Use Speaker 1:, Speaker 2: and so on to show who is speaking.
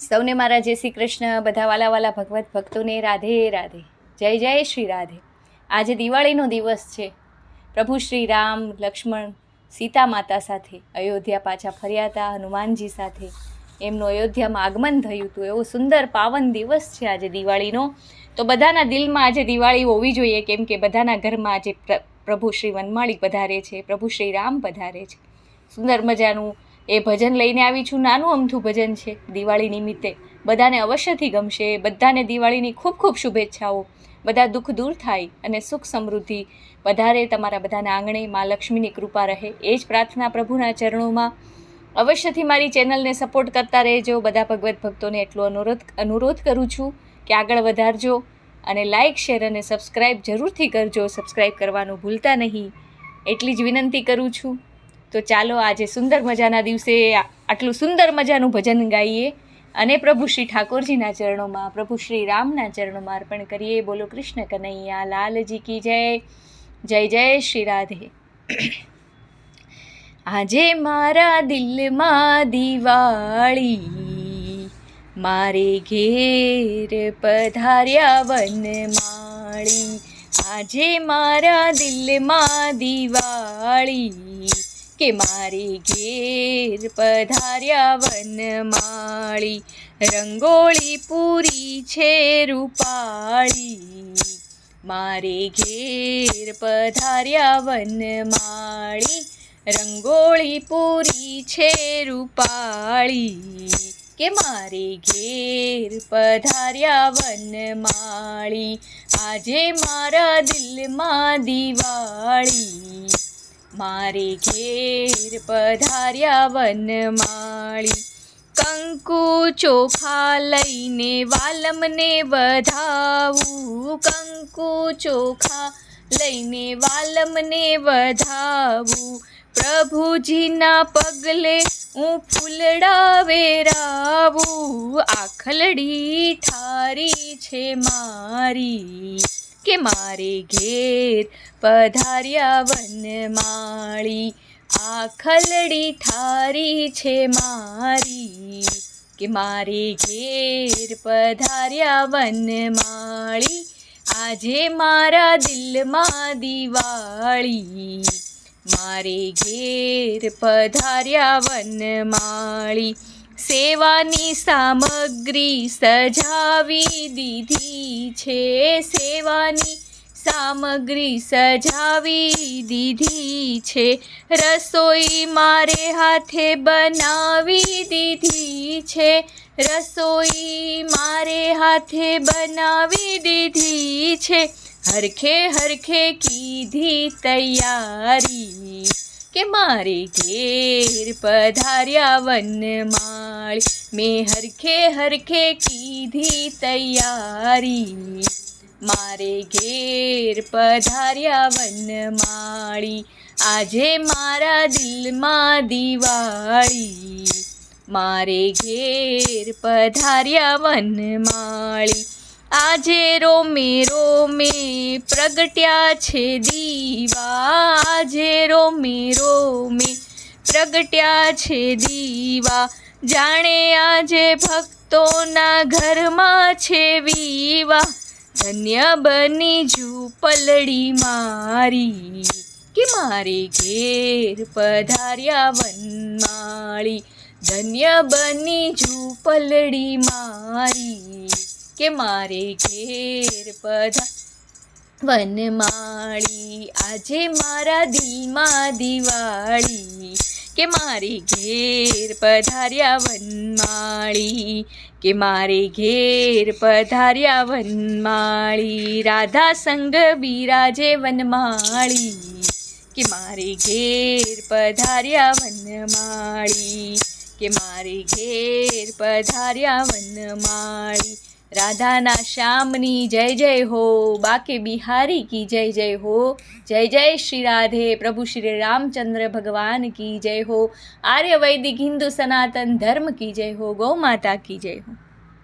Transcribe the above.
Speaker 1: સૌને મારા જય શ્રી કૃષ્ણ, બધા વાલા વાલા ભગવત ભક્તોને રાધે રાધે. જય જય શ્રી રાધે. આજે દિવાળીનો દિવસ છે. પ્રભુ શ્રી રામ, લક્ષ્મણ, સીતા માતા સાથે, અયોધ્યા પાછા ફર્યા હતા હનુમાનજી સાથે. એમનું અયોધ્યામાં આગમન થયું હતું. એવો સુંદર પાવન દિવસ છે આજે દિવાળીનો. તો બધાના દિલમાં આજે દિવાળી હોવી જોઈએ, કેમ કે બધાના ઘરમાં આજે પ્ર- પ્રભુ શ્રી વનમાળી પધારે છે, પ્રભુ શ્રી રામ પધારે છે. સુંદર મજાનું એ ભજન લઈને આવી છું, નાનું અમથું ભજન છે, દિવાળી નિમિત્તે. બધાને અવશ્યથી ગમશે, બધાને દિવાળીની ખૂબ ખૂબ શુભેચ્છાઓ. બધા દુઃખ દૂર થાય અને સુખ સમૃદ્ધિ. વધારે તમારા બધાના આંગણે મા લક્ષ્મીની કૃપા રહે. એ જ પ્રાર્થના પ્રભુના ચરણોમાં. અવશ્યથી મારી ચેનલને સપોર્ટ કરતા રહેજો. બધા ભગવત ભક્તોને એટલો અનુરોધ અનુરોધ કરું છું કે આગળ વધારજો અને લાઇક શેર અને સબસ્ક્રાઈબ જરૂરથી કરજો. સબસ્ક્રાઈબ કરવાનું ભૂલતા નહીં. એટલી જ વિનંતી કરું છું. તો ચાલો આજે સુંદર મજાના દિવસે આટલું સુંદર મજાનું ભજન ગાઈએ અને પ્રભુ શ્રી ઠાકોરજીના ચરણોમાં, પ્રભુ શ્રી રામના ચરણોમાં અર્પણ કરીએ. બોલો કૃષ્ણ કનૈયા, લાલજી કી જય. જય જય શ્રી રાધે. આજે મારા દિલમાં દિવાળી, મારે ઘેર પધાર્યા વનમાળી. આજે મારા દિલમાં દિવાળી કે મારે ઘેર પધાર્યા વનમાળી, રંગોળી પૂરી છે રૂપાળી. મારે ઘેર પધાર્યા વનમાળી, રંગોળી પૂરી છે રૂપાળી. કે મારે ઘેર પધાર્યા વનમાળી, આજે મારા દિલમાં દિવાળી. મારે ઘેર પધાર્યા વનમાળી. કંકુ ચોખા લઈને વાલમને વધાવું. કંકુ ચોખા લઈને વાલમને વધાવું. પ્રભુજીના પગલે હું ફૂલડા વેરાવું. આખલડી ઠારી છે મારી. કે મારે ઘેર પધાર્યા વનમાળી આખલડી થારી છે મારી, કે મારે ઘેર પધાર્યા વનમાળી, આજે મારા દિલમાં દિવાળી, મારે ઘેર પધાર્યા વનમાળી. સેવાની સામગ્રી સજાવી દીધી છે. સેવાની સામગ્રી સજાવી દીધી છે. રસોઈ મારે હાથે બનાવી દીધી છે. રસોઈ મારે હાથે બનાવી દીધી છે. હરખે હરખે કીધી તૈયારી કે મારે ઘેર પધાર્યા વનમાળી. મેં હરખે હરખે કીધી તૈયારી. મારે ઘેર પધાર્યા વનમાળી. આજે મારા દિલમાં દિવાળી. મારે ઘેર પધાર્યા વનમાળી. આજે રોમે રોમે, પ્રગટ્યા છે દીવા. આજે રોમે રોમે, પ્રગટ્યા છે દીવા. જાણે આજે ભક્તોના ઘરમાં છે વીવા. ધન્ય બની ઝૂપલડી મારી, કે મારે ઘેર પધાર્યા વનમાળી. ધન્ય બની ઝૂપલડી મારી કે મારે ઘેર બધા વનમાળી આજે મારા દિલમાં દિવાળી. કે મારે ઘેર પધાર્યા વનમાળી કે મારે ઘેર પધાર્યા વનમાળી રાધા સંગ બિરાજે વનમાળી કે મારે ઘેર પધાર્યા વનમાળી કે મારે ઘેર પધાર્યા વનમાળી રાધાના શ્યામની જય જય હો, બાકે બિહારી કી જય જય હો. જય જય શ્રી રાધે, પ્રભુ શ્રી રામચંદ્ર ભગવાન કી જય હો. આર્ય વૈદિક હિન્દુ સનાતન ધર્મ કી જય હો, ગૌ માતા કી જય હો.